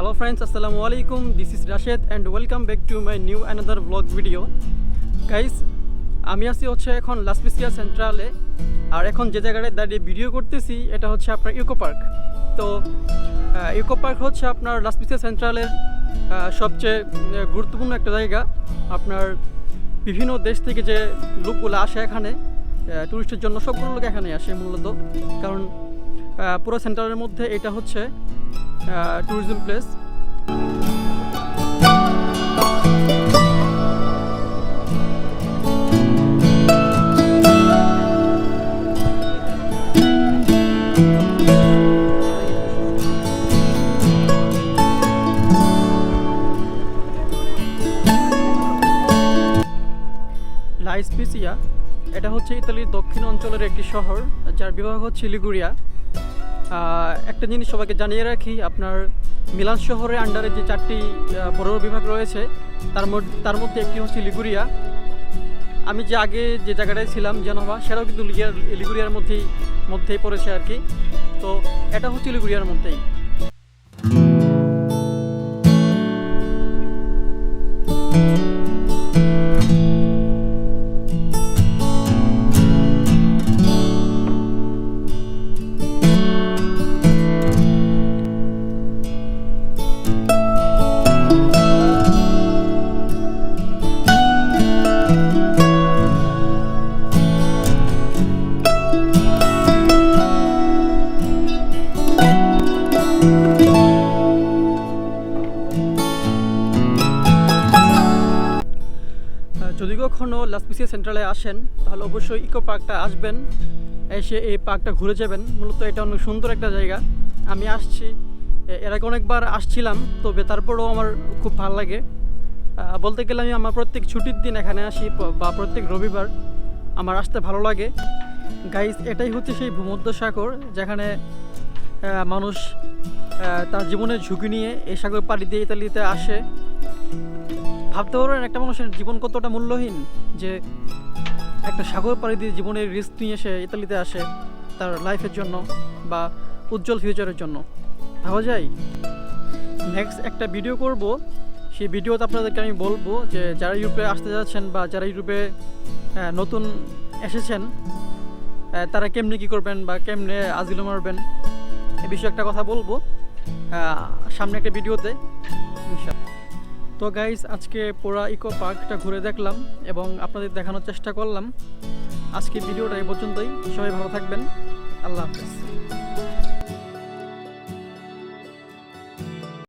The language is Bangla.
Hello ফ্রেন্ডস আসসালামু আলাইকুম this is Rashid and welcome back to my new another vlog video. Guys, আমি আছি হচ্ছে এখন লাসপিসিয়া সেন্ট্রালে আর এখন যে জায়গাটায় দাঁড়িয়ে ভিডিও করতেছি এটা হচ্ছে আপনার ইকো পার্ক তো ইকো পার্ক হচ্ছে আপনার লাসপিসিয়া সেন্ট্রালের সবচেয়ে গুরুত্বপূর্ণ একটা জায়গা। আপনার বিভিন্ন দেশ থেকে যে লোকগুলো আসে এখানে টুরিস্টের জন্য সবগুলো লোক এখানে আসে মূলত। কারণ পুরো সেন্টারের মধ্যে এটা হচ্ছে ট্যুরিজম প্লেস লাইসপিসিয়া এটা হচ্ছে ইতালির দক্ষিণ অঞ্চলের একটি শহর যার বিভাগ হচ্ছে লিগুরিয়া। একটা জিনিস সবাইকে জানিয়ে রাখি, আপনার মিলান শহরের আন্ডারে যে চারটি পৌর বিভাগ রয়েছে, তার মধ্যে তার মধ্যে একটি হচ্ছে লিগুরিয়া। আমি যে আগে যে জায়গাটায় ছিলাম, জেনোভা, সেটাও কিন্তু লিগিয়ার লিগুরিয়ার মধ্যেই মধ্যেই পড়েছে আর কি। তো এটা হচ্ছে লিগুরিয়ার মধ্যেই। যদি কখনো লাসপিসিয়া সেন্ট্রালে আসেন, তাহলে অবশ্যই ইকো পার্কটা আসবেন। এসে এই পার্কটা ঘুরে যাবেন। মূলত এটা অনেক সুন্দর একটা জায়গা। আমি আসছি। এর আগে অনেকবার আসছিলাম, তবে তারপরেও আমার খুব ভালো লাগে। বলতে গেলে আমি আমার প্রত্যেক ছুটির দিন এখানে আসি বা প্রত্যেক রবিবার। আমার আসতে ভালো লাগে। গাইস এটাই হচ্ছে সেই ভূমধ্য সাগর যেখানে মানুষ তার জীবনের ঝুঁকি নিয়ে এই সাগর পাড়ি দিয়ে ইতালিতে আসে। ভাবতে পারবেন একটা মানুষের জীবন কতটা মূল্যহীন যে একটা সাগর পাড়ি দিয়ে জীবনের রিস্ক নিয়ে এসে ইতালিতে আসে তার লাইফের জন্য বা উজ্জ্বল ফিউচারের জন্য। ভাবা যায়? নেক্সট একটা ভিডিও করব। সেই ভিডিওতে আপনাদেরকে আমি বলব যে যারা ইউরোপে আসতে যাচ্ছেন বা যারা ইউরোপে নতুন এসেছেন তারা কেমনে কী করবেন বা কেমনে আজিলো মারবেন, এ বিষয়ে একটা কথা বলব। সামনে একটা ভিডিওতে ইনশাআল্লাহ। তো গাইস আজকে পোড়া ইকো পার্কটা ঘুরে দেখলাম এবং আপনাদের দেখানোর চেষ্টা করলাম। আজকে ভিডিওটা এই পর্যন্তই। সবাই ভালো থাকবেন। আল্লাহ হাফেজ।